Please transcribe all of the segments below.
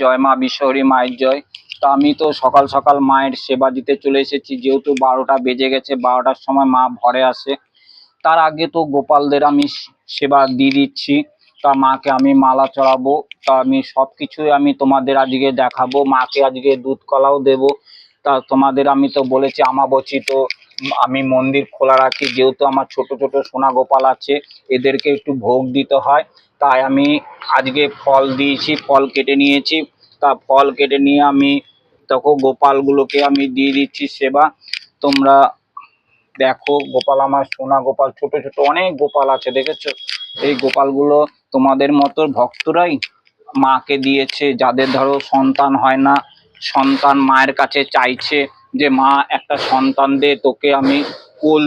জয় মা বিশ্বহরি মায়ের জয়। তা আমি তো সকাল সকাল মায়ের সেবা দিতে চলে এসেছি, যেহেতু বারোটা বেজে গেছে, বারোটার সময় মা ঘরে আসে। তার আগে তো গোপালদের আমি সেবা দিয়ে দিচ্ছি। তা মাকে আমি মালা চড়াবো, তা আমি সব কিছুই আমি তোমাদের আজকে দেখাবো, মাকে আজকে দুধ কলাও দেবো। তা তোমাদের আমি তো বলেছি আমাবচি তো আমি মন্দির খোলা রাখি, যেহেতু আমার ছোট ছোট সোনা গোপাল আছে, এদেরকে একটু ভোগ দিতে হয়। তাই আমি আজকে ফল দিয়েছি, ফল কেটে নিয়েছি। তা ফল কেটে নিয়ে আমি তখন গোপালগুলোকে আমি দিয়ে দিচ্ছি সেবা। তোমরা দেখো, গোপাল আমার সোনা গোপাল, ছোট ছোট অনেক গোপাল আছে, দেখেছ? এই গোপালগুলো তোমাদের মতো ভক্তরাই মাকে দিয়েছে। যাদের ধরো সন্তান হয় না, সন্তান মায়ের কাছে চাইছে যে, মা, একটা সন্তান দে, তোকে আমি কুল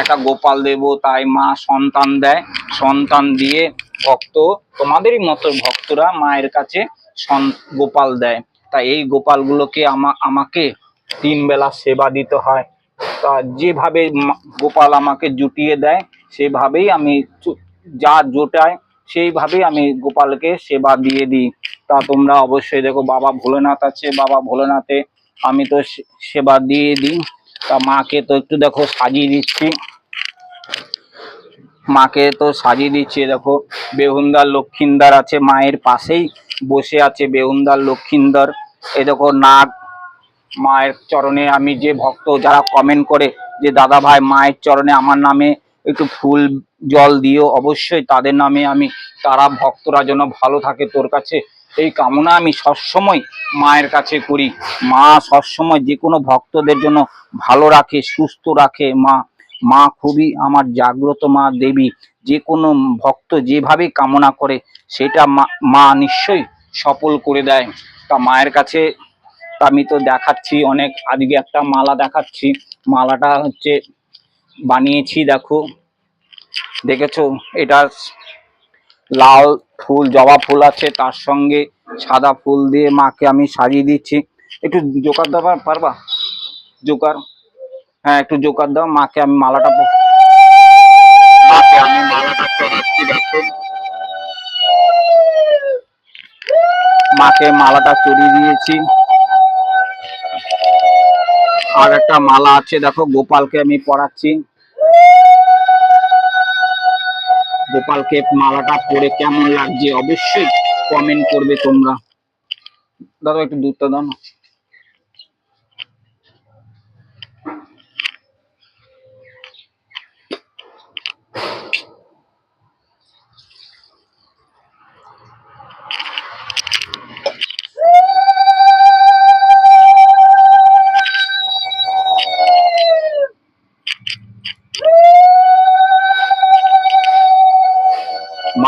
একটা গোপাল দেব তাই মা সন্তান দেয়, সন্তান দিয়ে ভক্ত, তোমাদেরই মতো ভক্তরা মায়ের কাছে গোপাল দেয়। তাই এই গোপালগুলোকে আমা, আমাকে তিন বেলা সেবা দিতে হয়। তা যেভাবে গোপাল আমাকে জুটিয়ে দেয়, সেভাবেই আমি যা জোটায় সেইভাবেই আমি গোপালকে সেবা দিয়ে দিই। তা তোমরা অবশ্যই দেখো, বাবা ভোলেনাথ আছে, বাবা ভোলেনাথে আমি তো সেবা দিয়ে দিই। তা মাকে তো একটু দেখো সাজিয়ে দিচ্ছি। মাকে তো সাজিয়ে দিচ্ছি দেখো, বেহুন্দার লক্ষিন্দার আছে মায়ের পাশেই, বসে আছে বেহুন্দার লক্ষিন্দর। এ দেখো নাগ মায়ের চরণে, আমি যে ভক্ত, যারা কমেন্ট করে যে, দাদা ভাই, মায়ের চরণে আমার নামে একটু ফুল জল দিও। অবশ্যই তাদের নামে আমি, তারা ভক্তরা যেন ভালো থাকে তোর কাছে। এই কামনা আমি সবসময় মায়ের কাছে করি। মা সবসময় যে কোনো ভক্তদের জন্য ভালো রাখে, সুস্থ রাখে। মা মা খুবই আমার জাগ্রত মা দেবী। যে কোনো ভক্ত যেভাবে কামনা করে, সেটা মা মা নিশ্চয়ই সফল করে দেয়। তা মায়ের কাছে আমি তো দেখাচ্ছি অনেক, আজকে একটা মালা দেখাচ্ছি। মালাটা হচ্ছে বানিয়েছি, দেখো। দেখেছ? এটা লাল ফুল, জবা ফুল আছে, তার সঙ্গে সাদা ফুল দিয়ে মাকে আমি সাজিয়ে দিচ্ছি। একটু জোকার দেওয়া পারবা? জোকার। হ্যাঁ একটু জোকার দাও মাকে আমি মালাটা মাকে আমি মালাটা পরাচ্ছি দেখো। মাকে মালাটা চড়িয়ে দিয়েছি। আর একটা মালা আছে দেখো গোপালকে আমি পড়াচ্ছি গোপালকে মালাটা পরে কেমন লাগছে? অবশ্যই কমেন্ট করবে তোমরা। দাদা একটু দুধটা দাও না।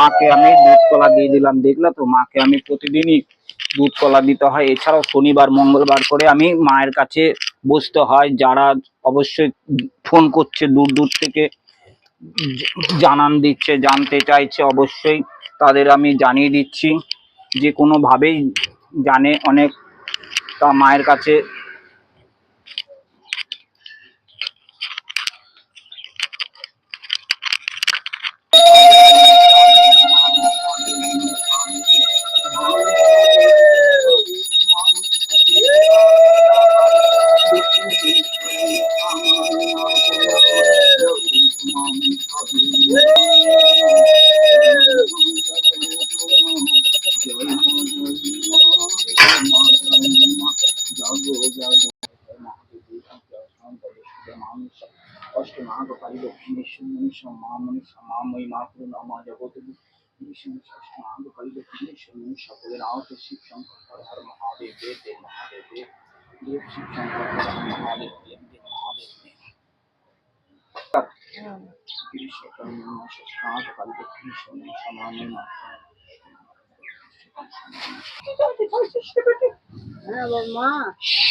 মাকে আমি দুধ কলা দিয়ে দিলাম। দেখলা তো মাকে আমি প্রতিদিনই দুধ কলা দিতে হয়। এছাড়াও শনিবার, মঙ্গলবার করে আমি মায়ের কাছে বসতে হয়। যারা অবশ্যই ফোন করছে, দূর দূর থেকে জানান দিচ্ছে, জানতে চাইছে অবশ্যই তাদের আমি জানিয়ে দিচ্ছি। যে কোনোভাবেই জানে অনেক তা মায়ের কাছে সকলের আহত শিব শঙ্কর হর হর মহাদেব দেব দেব মহাদেব দেব দেব শিব শঙ্কর হর হর মহাদেব দেব দেব মহাদেব দেব হ্যাঁ বাবা, মা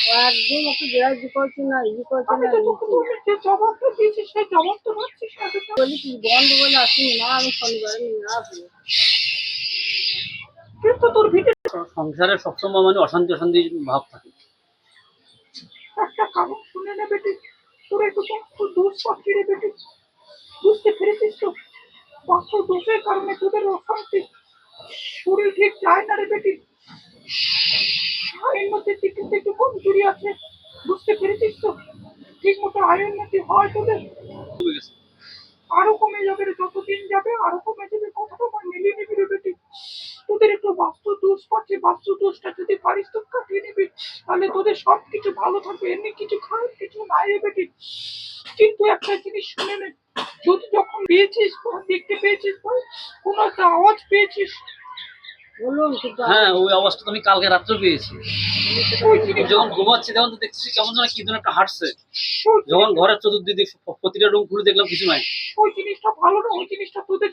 ও একদম ওকে বিরাজ করছে না ই করছে না আমি তো তোকে বলছি যে জবাবটা দিয়েছি সেই জবাব পাচ্ছিস বলি কি বন্ধ বলে আসিনি না আমি শনিবারে নিয়ে আসব। কিন্তু তোর ভিটে সংসারে সবসময় মানে অশান্তি অশান্তি ভাব থাকে। একটা কারণ শুনে নে বেটি তোর একটু খুব দোষ রে বেটি। বুঝতে পেরেছিস তো? বাস্তব দোষের কারণে তোদের অশান্তি। শরীর ঠিক যায় না রে বেটি। আয়ের মধ্যে দিকে একটু কমজোরি আছে। বুঝতে পেরেছিস তো? ঠিক মতো আয়ের মধ্যে হয় তোদের। আরও কমে যাবে রে, যতদিন যাবে আরও কমে যাবে, কথাটা আমার মিলিয়ে নিবি রে বেটি। তোদের একটু বাস্তু দোষ পাচ্ছে। বাস্তু দোষটা যদি পারিস তো কাটিয়ে নিবি। তাহলে তোদের সব কিছু ভালো থাকবে। এমনি কিছু খারাপ কিছু নাই রে বেটি। কিন্তু একটা জিনিস শুনে নে। যদি যখন পেয়েছিস দেখতে পেয়েছিস কোন কোনো একটা আওয়াজ পেয়েছিস? হ্যাঁ ওই অবস্থা তো আমি কালকে রাত্রে পেয়েছি। যখন ঘুমাচ্ছি তখন তো দেখছি কেমন যেন কি যেন একটা হাঁটছে। যখন ঘরের চতুর্দিকে প্রতিটা রুম ঘুরে দেখলাম কিছু নাই। ওই জিনিসটা ভালো না ওই জিনিসটা তোদের